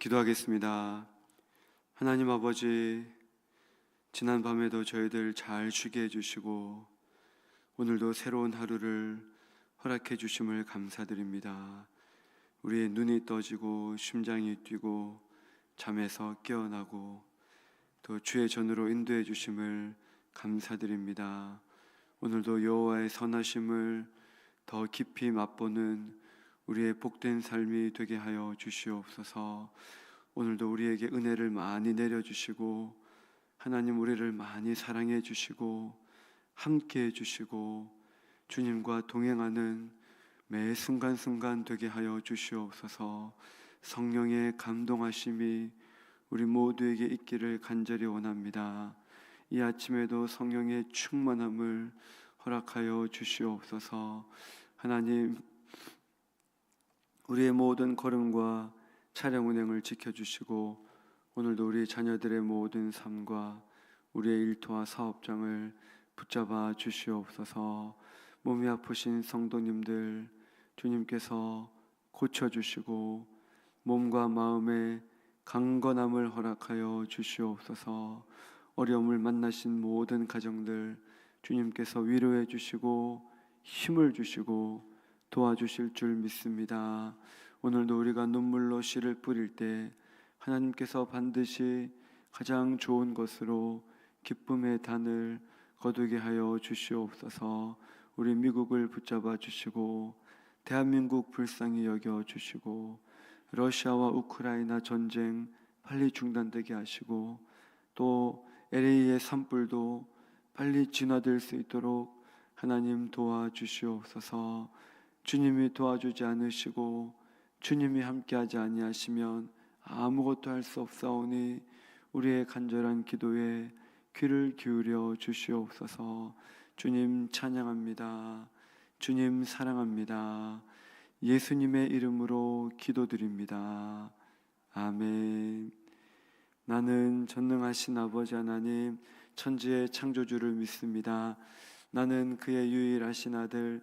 기도하겠습니다. 하나님 아버지, 지난 밤에도 저희들 잘 쉬게 해주시고, 오늘도 새로운 하루를 허락해 주심을 감사드립니다. 우리의 눈이 떠지고, 심장이 뛰고, 잠에서 깨어나고, 또 주의 전으로 인도해 주심을 감사드립니다. 오늘도 여호와의 선하심을 더 깊이 맛보는 우리의 복된 삶이 되게 하여 주시옵소서. 오늘도 우리에게 은혜를 많이 내려 주시고 하나님 우리를 많이 사랑해 주시고 함께 해 주시고 주님과 동행하는 매 순간순간 되게 하여 주시옵소서. 성령의 감동하심이 우리 모두에게 있기를 간절히 원합니다. 이 아침에도 성령의 충만함을 허락하여 주시옵소서. 하나님 우리의 모든 걸음과 차량 운행을 지켜주시고 오늘도 우리 자녀들의 모든 삶과 우리의 일터와 사업장을 붙잡아 주시옵소서. 몸이 아프신 성도님들 주님께서 고쳐주시고 몸과 마음의 강건함을 허락하여 주시옵소서. 어려움을 만나신 모든 가정들 주님께서 위로해 주시고 힘을 주시고 도와주실 줄 믿습니다. 오늘도 우리가 눈물로 씨를 뿌릴 때 하나님께서 반드시 가장 좋은 것으로 기쁨의 단을 거두게 하여 주시옵소서. 우리 미국을 붙잡아 주시고 대한민국 불쌍히 여겨 주시고 러시아와 우크라이나 전쟁 빨리 중단되게 하시고 또 LA의 산불도 빨리 진화될 수 있도록 하나님 도와주시옵소서. 주님이 도와주지 않으시고 주님이 함께하지 아니하시면 아무것도 할 수 없사오니 우리의 간절한 기도에 귀를 기울여 주시옵소서. 주님 찬양합니다. 주님 사랑합니다. 예수님의 이름으로 기도드립니다. 아멘. 나는 전능하신 아버지 하나님 천지의 창조주를 믿습니다. 나는 그의 유일하신 아들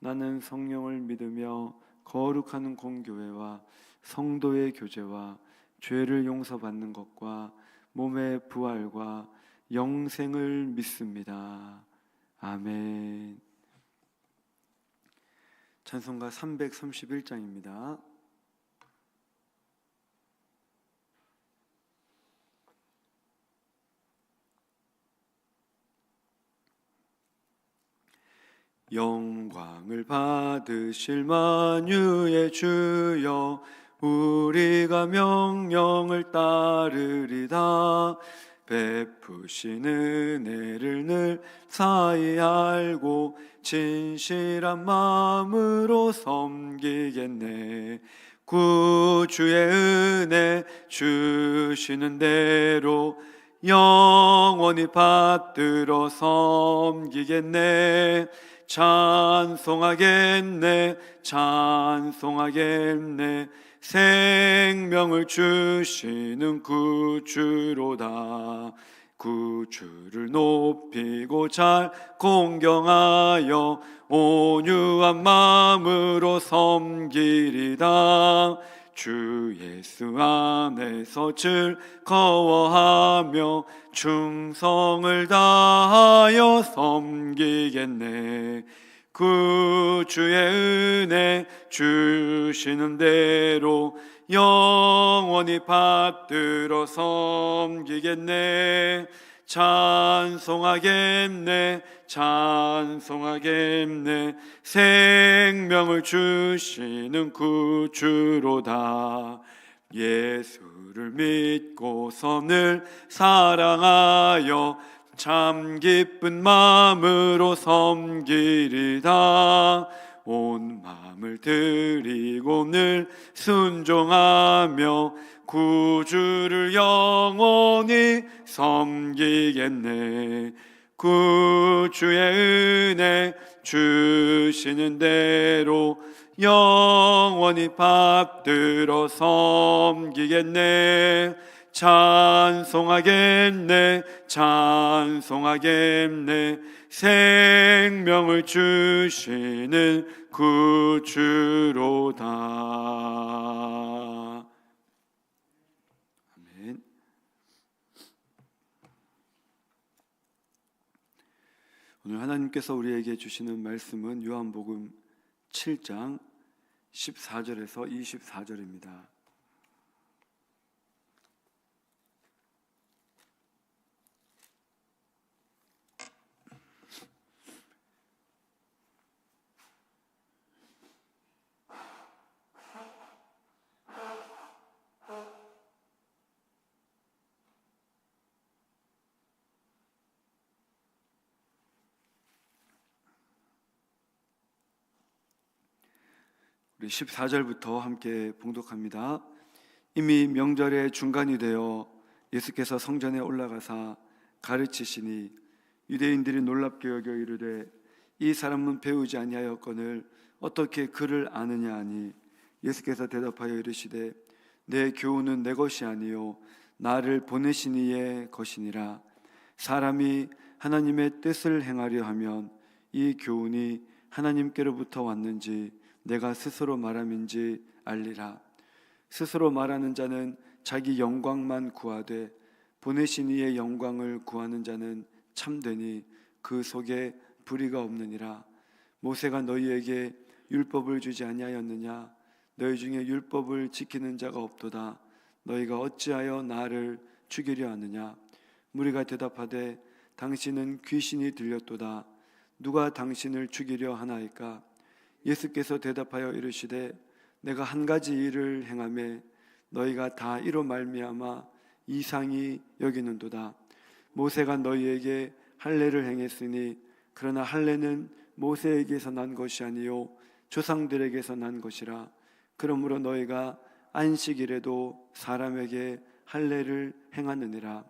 나는 성령을 믿으며 거룩하는 공교회와 성도의 교제와 죄를 용서받는 것과 몸의 부활과 영생을 믿습니다. 아멘. 찬송가 331장입니다. 영광을 받으실 만유의 주여 우리가 명령을 따르리다 베푸신 은혜를 늘 사이 알고 진실한 마음으로 섬기겠네. 구주의 은혜 주시는 대로 영원히 받들어 섬기겠네 찬송하겠네 찬송하겠네. 생명을 주시는 구주로다. 구주를 높이고 잘 공경하여 온유한 마음으로 섬기리다 주 예수 안에서 즐거워하며 충성을 다하여 섬기겠네. 구주의 은혜 주시는 대로 영원히 받들어 섬기겠네 찬송하겠네 찬송하겠네. 생명을 주시는 구주로다. 예수를 믿고서 늘 사랑하여 참 기쁜 마음으로 섬기리다 온 마음을 드리고 늘 순종하며 구주를 영원히 섬기겠네. 구주의 은혜 주시는 대로 영원히 받들어 섬기겠네. 찬송하겠네 찬송하겠네. 생명을 주시는 구주로다 아멘 오늘 하나님께서 우리에게 주시는 말씀은 요한복음 7장 14절에서 24절입니다. 우리 14절부터 함께 봉독합니다. 이미 명절의 중간이 되어 예수께서 성전에 올라가사 가르치시니 유대인들이 놀랍게 여겨 이르되 이 사람은 배우지 아니하였거늘 어떻게 그를 아느냐 하니 예수께서 대답하여 이르시되 내 교훈은 내 것이 아니요 나를 보내신 이의 것이니라 사람이 하나님의 뜻을 행하려 하면 이 교훈이 하나님께로부터 왔는지 내가 스스로 말함인지 알리라. 스스로 말하는 자는 자기 영광만 구하되 보내신 이의 영광을 구하는 자는 참되니 그 속에 불의가 없느니라. 모세가 너희에게 율법을 주지 아니하였느냐? 너희 중에 율법을 지키는 자가 없도다. 너희가 어찌하여 나를 죽이려 하느냐? 무리가 대답하되 당신은 귀신이 들렸도다. 누가 당신을 죽이려 하나이까 예수께서 대답하여 이르시되 내가 한 가지 일을 행함에 너희가 다 이로 말미암아 이상히 여기는도다. 모세가 너희에게 할례를 행했으니 그러나 할례는 모세에게서 난 것이 아니요 조상들에게서 난 것이라. 그러므로 너희가 안식일에도 사람에게 할례를 행하느니라.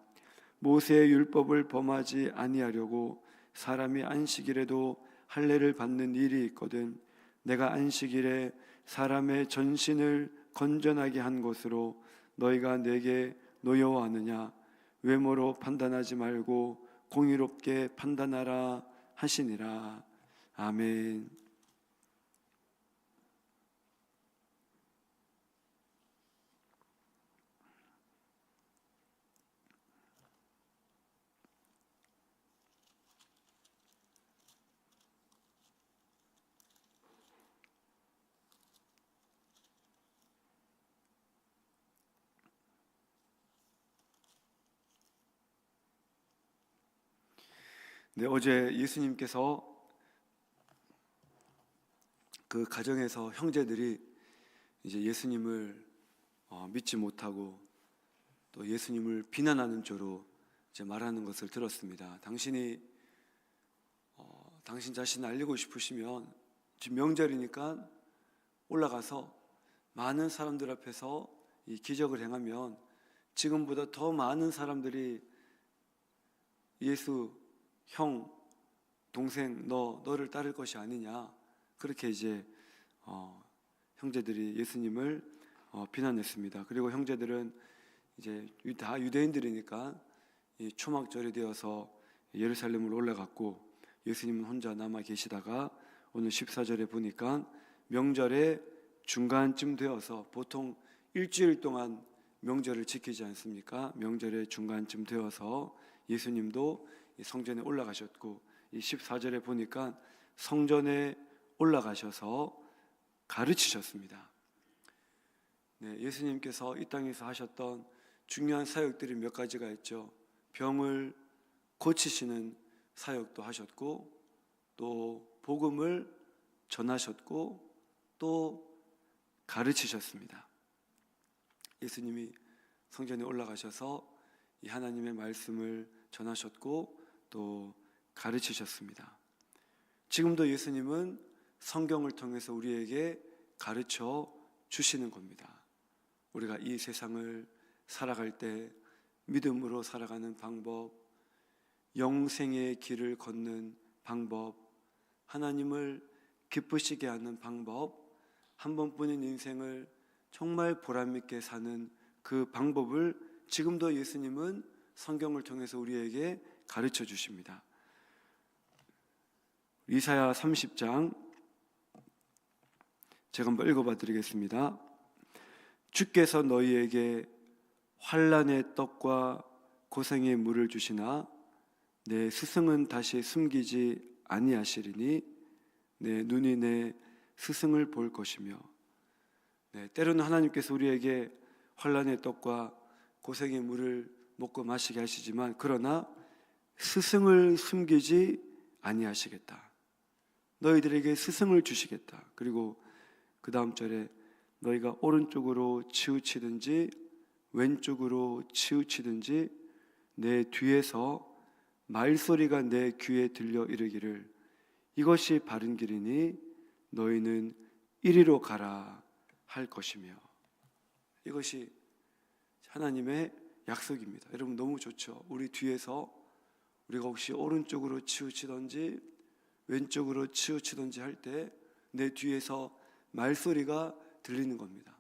모세의 율법을 범하지 아니하려고 사람이 안식일에도 할례를 받는 일이 있거든 내가 안식일에 사람의 전신을 건전하게 한 것으로 너희가 내게 노여워하느냐 외모로 판단하지 말고 공의롭게 판단하라 하시니라 아멘. 네, 어제 예수님께서 그 가정에서 형제들이 이제 예수님을 어, 믿지 못하고 또 예수님을 비난하는 조로 이제 말하는 것을 들었습니다. 당신이 어, 당신 자신을 알리고 싶으시면 지금 명절이니까 올라가서 많은 사람들 앞에서 이 기적을 행하면 지금보다 더 많은 사람들이 예수 형, 동생, 너, 너를 따를 것이 아니냐. 그렇게 이제 어, 형제들이 예수님을 어, 비난했습니다. 그리고 형제들은 이제 다 유대인들이니까 이 초막절이 되어서 예루살렘으로 올라갔고 예수님은 혼자 남아 계시다가 오늘 14절에 보니까 명절의 중간쯤 되어서 보통 일주일 동안 명절을 지키지 않습니까? 명절의 중간쯤 되어서 예수님도 이 성전에 올라가셨고 이 14절에 보니까 성전에 올라가셔서 가르치셨습니다. 네, 예수님께서 이 땅에서 하셨던 중요한 사역들이 몇 가지가 있죠. 병을 고치시는 사역도 하셨고 또 복음을 전하셨고 또 가르치셨습니다. 예수님이 성전에 올라가셔서 이 하나님의 말씀을 전하셨고 또 가르치셨습니다. 지금도 예수님은 성경을 통해서 우리에게 가르쳐 주시는 겁니다. 우리가 이 세상을 살아갈 때 믿음으로 살아가는 방법, 영생의 길을 걷는 방법, 하나님을 기쁘시게 하는 방법, 한 번뿐인 인생을 정말 보람있게 사는 그 방법을 지금도 예수님은 성경을 통해서 우리에게 가르쳐 주십니다. 이사야 30장 제가 한번 읽어봐 드리겠습니다. 주께서 너희에게 환란의 떡과 고생의 물을 주시나 내 스승은 다시 숨기지 아니하시리니 내 눈이 내 스승을 볼 것이며 네, 때로는 하나님께서 우리에게 환란의 떡과 고생의 물을 먹고 마시게 하시지만 그러나 스승을 숨기지 아니하시겠다. 너희들에게 스승을 주시겠다. 그리고 그 다음 절에 너희가 오른쪽으로 치우치든지 왼쪽으로 치우치든지 내 뒤에서 말소리가 내 귀에 들려 이르기를 이것이 바른 길이니 너희는 이리로 가라 할 것이며 이것이 하나님의 약속입니다. 여러분 너무 좋죠. 우리 뒤에서 우리가 혹시 오른쪽으로 치우치든지 왼쪽으로 치우치든지 할 때 내 뒤에서 말소리가 들리는 겁니다.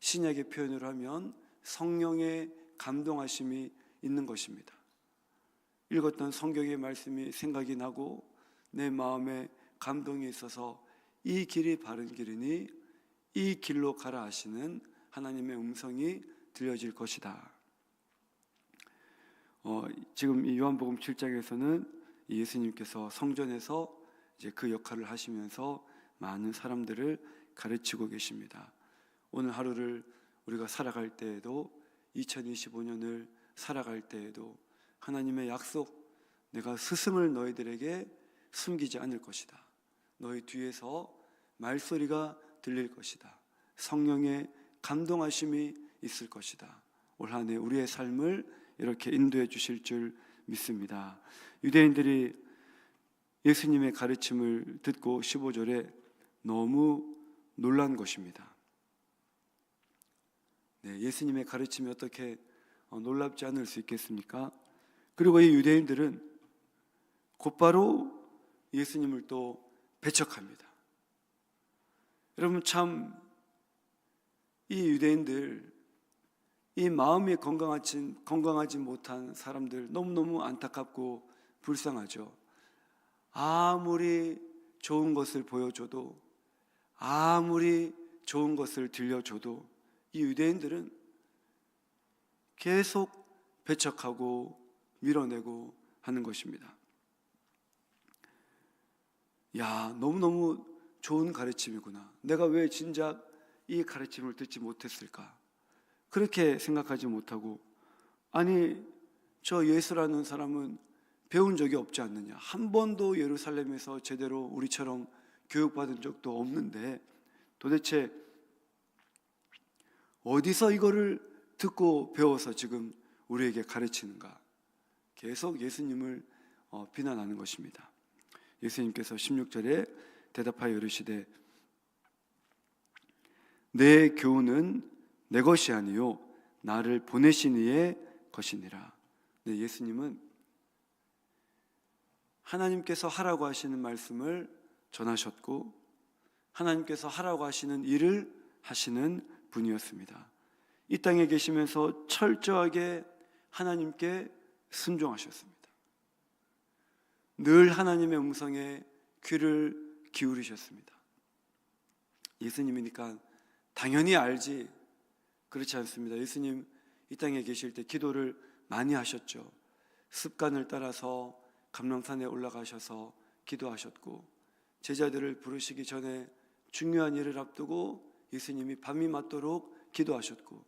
신약의 표현을 하면 성령의 감동하심이 있는 것입니다. 읽었던 성경의 말씀이 생각이 나고 내 마음에 감동이 있어서 이 길이 바른 길이니 이 길로 가라 하시는 하나님의 음성이 들려질 것이다. 어, 지금 이 요한복음 7장에서는 예수님께서 성전에서 이제 그 역할을 하시면서 많은 사람들을 가르치고 계십니다. 오늘 하루를 우리가 살아갈 때에도 2025년을 살아갈 때에도 하나님의 약속 내가 스승을 너희들에게 숨기지 않을 것이다. 너희 뒤에서 말소리가 들릴 것이다. 성령의 감동하심이 있을 것이다. 올 한해 우리의 삶을 이렇게 인도해 주실 줄 믿습니다. 유대인들이 예수님의 가르침을 듣고 15절에 너무 놀란 것입니다. 네, 예수님의 가르침이 어떻게 어, 놀랍지 않을 수 있겠습니까? 그리고 이 유대인들은 곧바로 예수님을 또 배척합니다. 여러분 참 이 유대인들 이 마음이 건강하지, 건강하지 못한 사람들 너무너무 안타깝고 불쌍하죠. 아무리 좋은 것을 보여줘도 아무리 좋은 것을 들려줘도 이 유대인들은 계속 배척하고 밀어내고 하는 것입니다. 야, 너무너무 좋은 가르침이구나. 내가 왜 진작 이 가르침을 듣지 못했을까? 그렇게 생각하지 못하고, 아니, 저 예수라는 사람은 배운 적이 없지 않느냐. 한 번도 예루살렘에서 제대로 우리처럼 교육받은 적도 없는데 도대체 어디서 이거를 듣고 배워서 지금 우리에게 가르치는가? 계속 예수님을 어, 비난하는 것입니다. 예수님께서 16절에 대답하여 이르시되 내 교훈은 내 것이 아니요 나를 보내신 이의 것이니라. 네, 예수님은 하나님께서 하라고 하시는 말씀을 전하셨고 하나님께서 하라고 하시는 일을 하시는 분이었습니다. 이 땅에 계시면서 철저하게 하나님께 순종하셨습니다. 늘 하나님의 음성에 귀를 기울이셨습니다. 예수님이니까 당연히 알지 그렇지 않습니다. 예수님 이 땅에 계실 때 기도를 많이 하셨죠. 습관을 따라서 감람산에 올라가셔서 기도하셨고 제자들을 부르시기 전에 중요한 일을 앞두고 예수님이 밤이 맞도록 기도하셨고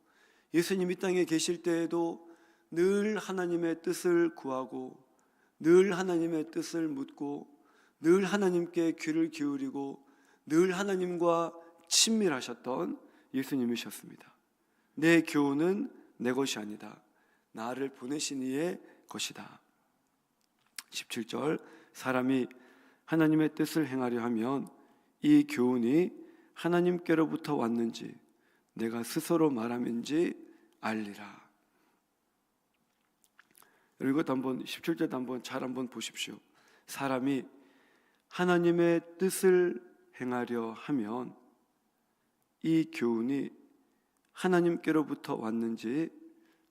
예수님 이 땅에 계실 때에도 늘 하나님의 뜻을 구하고 늘 하나님의 뜻을 묻고 늘 하나님께 귀를 기울이고 늘 하나님과 친밀하셨던 예수님이셨습니다. 내 교훈은 내 것이 아니다. 나를 보내신 이의 것이다. 17절 사람이 하나님의 뜻을 행하려 하면 이 교훈이 하나님께로부터 왔는지 내가 스스로 말함인지 알리라. 이것도 한번 17절도 한번 잘 한번 보십시오. 사람이 하나님의 뜻을 행하려 하면 이 교훈이 하나님께로부터 왔는지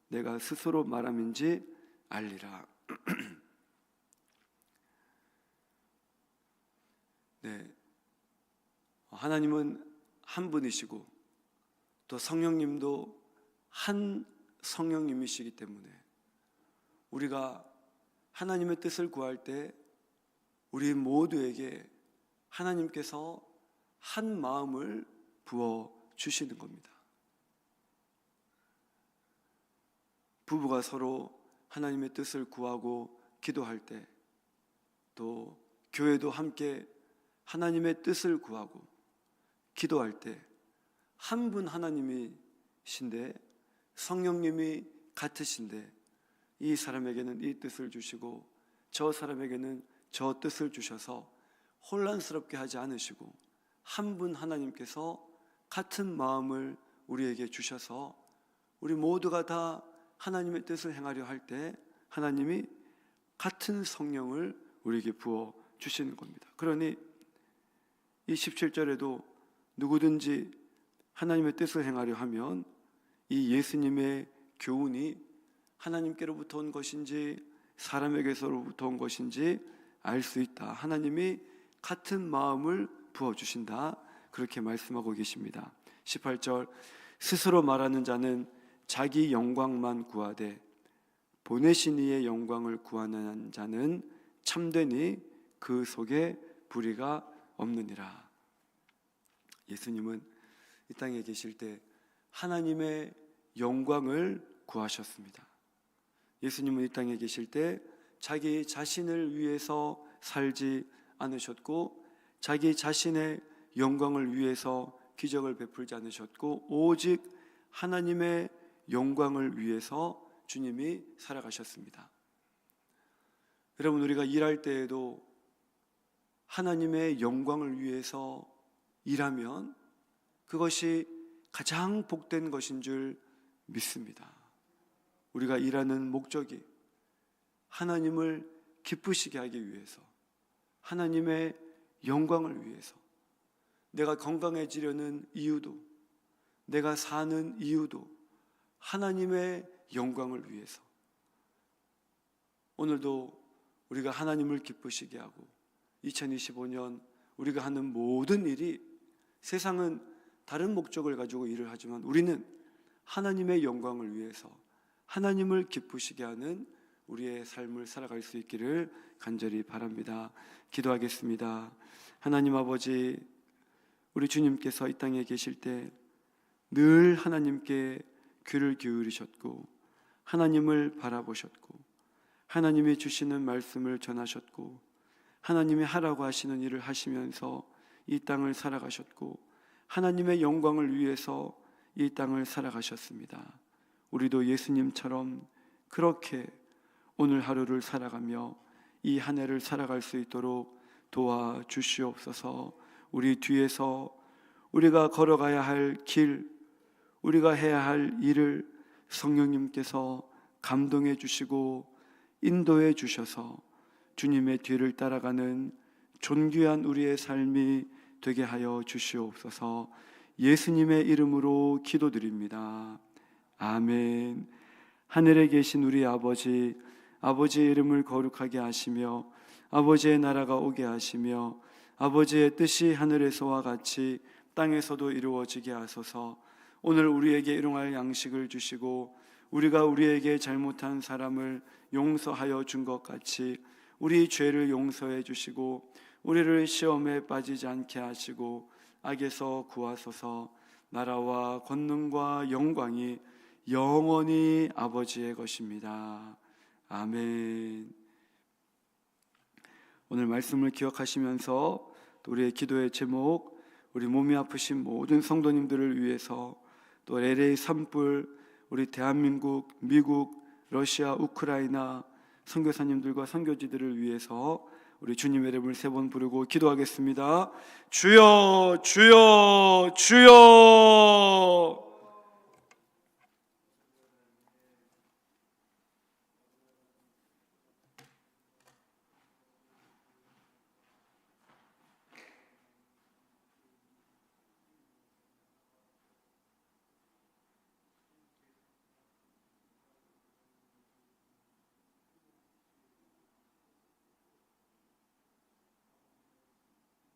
내가 스스로 말함인지 알리라. 네. 하나님은 한 분이시고 또 성령님도 한 성령님이시기 때문에 우리가 하나님의 뜻을 구할 때 우리 모두에게 하나님께서 한 마음을 부어 주시는 겁니다. 부부가 서로 하나님의 뜻을 구하고 기도할 때 또 교회도 함께 하나님의 뜻을 구하고 기도할 때 한 분 하나님이신데 성령님이 같으신데 이 사람에게는 이 뜻을 주시고 저 사람에게는 저 뜻을 주셔서 혼란스럽게 하지 않으시고 한 분 하나님께서 같은 마음을 우리에게 주셔서 우리 모두가 다 하나님의 뜻을 행하려 할 때 하나님이 같은 성령을 우리에게 부어 주시는 겁니다. 그러니 이 17절에도 누구든지 하나님의 뜻을 행하려 하면 이 예수님의 교훈이 하나님께로부터 온 것인지 사람에게서로부터 온 것인지 알 수 있다. 하나님이 같은 마음을 부어 주신다. 그렇게 말씀하고 계십니다. 18절 스스로 말하는 자는 자기 영광만 구하되 보내신 이의 영광을 구하는 자는 참되니 그 속에 불의가 없느니라. 예수님은 이 땅에 계실 때 하나님의 영광을 구하셨습니다. 예수님은 이 땅에 계실 때 자기 자신을 위해서 살지 않으셨고 자기 자신의 영광을 위해서 기적을 베풀지 않으셨고 오직 하나님의 영광을 위해서 주님이 살아가셨습니다. 여러분 우리가 일할 때에도 하나님의 영광을 위해서 일하면 그것이 가장 복된 것인 줄 믿습니다. 우리가 일하는 목적이 하나님을 기쁘시게 하기 위해서 하나님의 영광을 위해서 내가 건강해지려는 이유도 내가 사는 이유도 하나님의 영광을 위해서 오늘도 우리가 하나님을 기쁘시게 하고 2025년 우리가 하는 모든 일이 세상은 다른 목적을 가지고 일을 하지만 우리는 하나님의 영광을 위해서 하나님을 기쁘시게 하는 우리의 삶을 살아갈 수 있기를 간절히 바랍니다. 기도하겠습니다. 하나님 아버지, 우리 주님께서 이 땅에 계실 때 늘 하나님께 귀를 기울이셨고 하나님을 바라보셨고 하나님이 주시는 말씀을 전하셨고 하나님이 하라고 하시는 일을 하시면서 이 땅을 살아가셨고 하나님의 영광을 위해서 이 땅을 살아가셨습니다. 우리도 예수님처럼 그렇게 오늘 하루를 살아가며 이 한 해를 살아갈 수 있도록 도와 주시옵소서. 우리 뒤에서 우리가 걸어가야 할 길, 우리가 해야 할 일을 성령님께서 감동해 주시고 인도해 주셔서 주님의 뒤를 따라가는 존귀한 우리의 삶이 되게 하여 주시옵소서. 예수님의 이름으로 기도드립니다. 아멘. 하늘에 계신 우리 아버지, 아버지의 이름을 거룩하게 하시며 아버지의 나라가 오게 하시며 아버지의 뜻이 하늘에서와 같이 땅에서도 이루어지게 하소서. 오늘 우리에게 일용할 양식을 주시고 우리가 우리에게 잘못한 사람을 용서하여 준 것 같이 우리 죄를 용서해 주시고 우리를 시험에 빠지지 않게 하시고 악에서 구하소서 나라와 권능과 영광이 영원히 아버지의 것입니다. 아멘. 오늘 말씀을 기억하시면서 또 우리의 기도의 제목, 우리 몸이 아프신 모든 성도님들을 위해서 또 LA 산불, 우리 대한민국, 미국, 러시아, 우크라이나 선교사님들과 선교지들을 위해서 우리 주님의 이름을 세 번 부르고 기도하겠습니다. 주여, 주여, 주여.